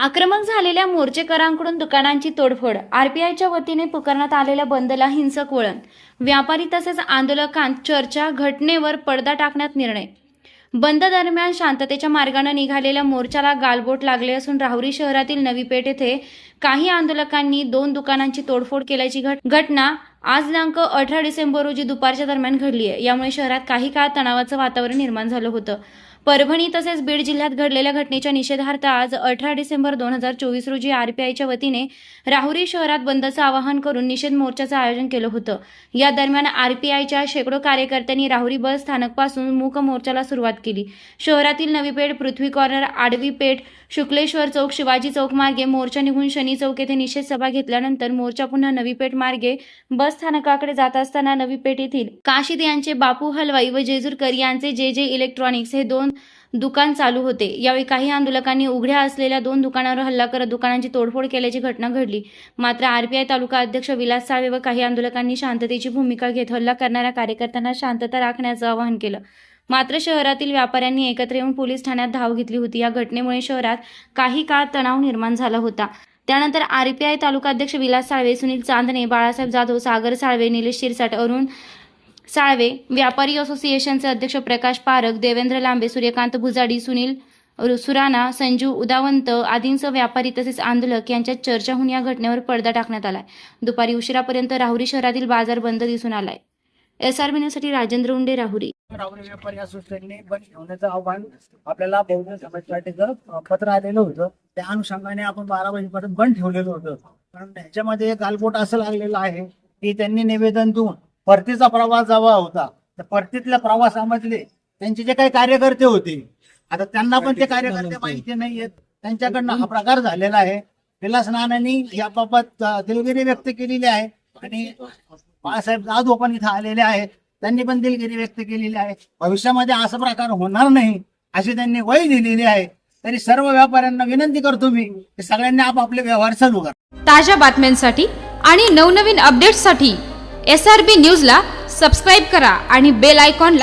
आक्रमक झालेल्या मोर्चेकरांकडून दुकानांची तोडफोड आरपीआयच्या वतीने पुकारण्यात आलेल्या बंदला हिंसक वळण व्यापारी तसेच आंदोलकांत चर्चा घटनेवर पडदा टाकण्यात निर्णय. बंद दरम्यान शांततेच्या मार्गाने निघालेल्या मोर्चाला गालबोट लागले असून राहुरी शहरातील नवी पेठ येथे काही आंदोलकांनी दोन दुकानांची तोडफोड केल्याची घट- घटना आज दिनांक अठरा डिसेंबर रोजी दुपारच्या दरम्यान घडली आहे यामुळे शहरात काही काळ तणावाचं वातावरण निर्माण झालं होतं. परभणी तसेच बीड जिल्ह्यात घडलेल्या घटनेच्या निषेधार्थ आज अठरा डिसेंबर दोन हजार चोवीस रोजी आरपीआयच्या वतीने राहुरी शहरात बंदचं आवाहन करून निषेध मोर्चाचं आयोजन केलं होतं. या दरम्यान आरपीआयच्या शेकडो कार्यकर्त्यांनी राहुरी बस स्थानकपासून मूक मोर्चाला सुरुवात केली. शहरातील नवी पेठ पृथ्वी कॉर्नर आडवी पेठ शुक्लेश्वर चौक शिवाजी चौक मार्गे मोर्चा निघून शनी चौक येथे निषेध सभा घेतल्यानंतर मोर्चा पुन्हा नवी पेठ मार्गे बस स्थानकाकडे जात असताना नवी पेठ येथील काशीद यांचे बापू हलवाई व जेजूरकर यांचे जे जे इलेक्ट्रॉनिक्स हे दोन दुकान चालू होते. यावेळी काही आंदोलकांनी उघड्या असलेल्या दोन दुकानावर हल्ला करत दुकानांची तोडफोड केल्याची घटना घडली. मात्र आरपीआय तालुका अध्यक्ष विलास साळवे व काही आंदोलकांनी शांततेची भूमिका घेत हल्ला करणाऱ्या कार्यकर्त्यांना शांतता राखण्याचं आवाहन केलं. मात्र शहरातील व्यापाऱ्यांनी एकत्र येऊन पोलीस ठाण्यात धाव घेतली होती. या घटनेमुळे शहरात काही काळ तणाव निर्माण झाला होता. त्यानंतर आरपीआय तालुका अध्यक्ष विलास साळवे सुनील चांदणे बाळासाहेब जाधव सागर साळवे निलेश शिरसाट अरुण साळवे व्यापारी असोसिएशनचे अध्यक्ष प्रकाश पारख देवेंद्र लांबे सूर्यकांत भुजाडी सुनील सुराणा संजू उदावंत आदींसह व्यापारी तसेच आंदोलक यांच्यात चर्चा होऊन या घटनेवर पडदा टाकण्यात आलाय. दुपारी उशिरापर्यंत राहुरी शहरातील बाजार बंद दिसून आलाय. एस आर बी साठी राजेंद्र उंडे राहुरी. राहुरी व्यापारी असोसिएशनने बंद ठेवण्याचं आव्हान आपल्याला बहुजन समाज पार्टीचं पत्र आलेलं होतं. त्या अनुषंगाने आपण बारा वाजेपर्यंत बंद ठेवलेलं होतं. कारण त्याच्यामध्ये गालबोट असं लागलेलं आहे की त्यांनी निवेदन देऊन परतीचा प्रवास जावा होता. तर परतीतल्या प्रवासामधले त्यांचे जे काही कार्यकर्ते होते आता त्यांना पण ते कार्यकर्ते माहिती नाहीयेत. त्यांच्याकडनं हा प्रकार झालेला आहे. विलास नानांनी याबाबत दिलगिरी व्यक्त केलेली आहे. आणि बाळासाहेब जाधव पण इथं आलेले आहेत. त्यांनी पण दिलगिरी व्यक्त केलेली आहे. भविष्यामध्ये असा प्रकार होणार नाही अशी त्यांनी वय दिलेली आहे. तरी सर्व व्यापाऱ्यांना विनंती करतो मी सगळ्यांनी आपापले व्यवहार चालू करा. ताज्या बातम्यांसाठी आणि नवनवीन अपडेट्ससाठी एस आर बी न्यूजला सबस्क्राईब करा आणि बेल आयकॉनला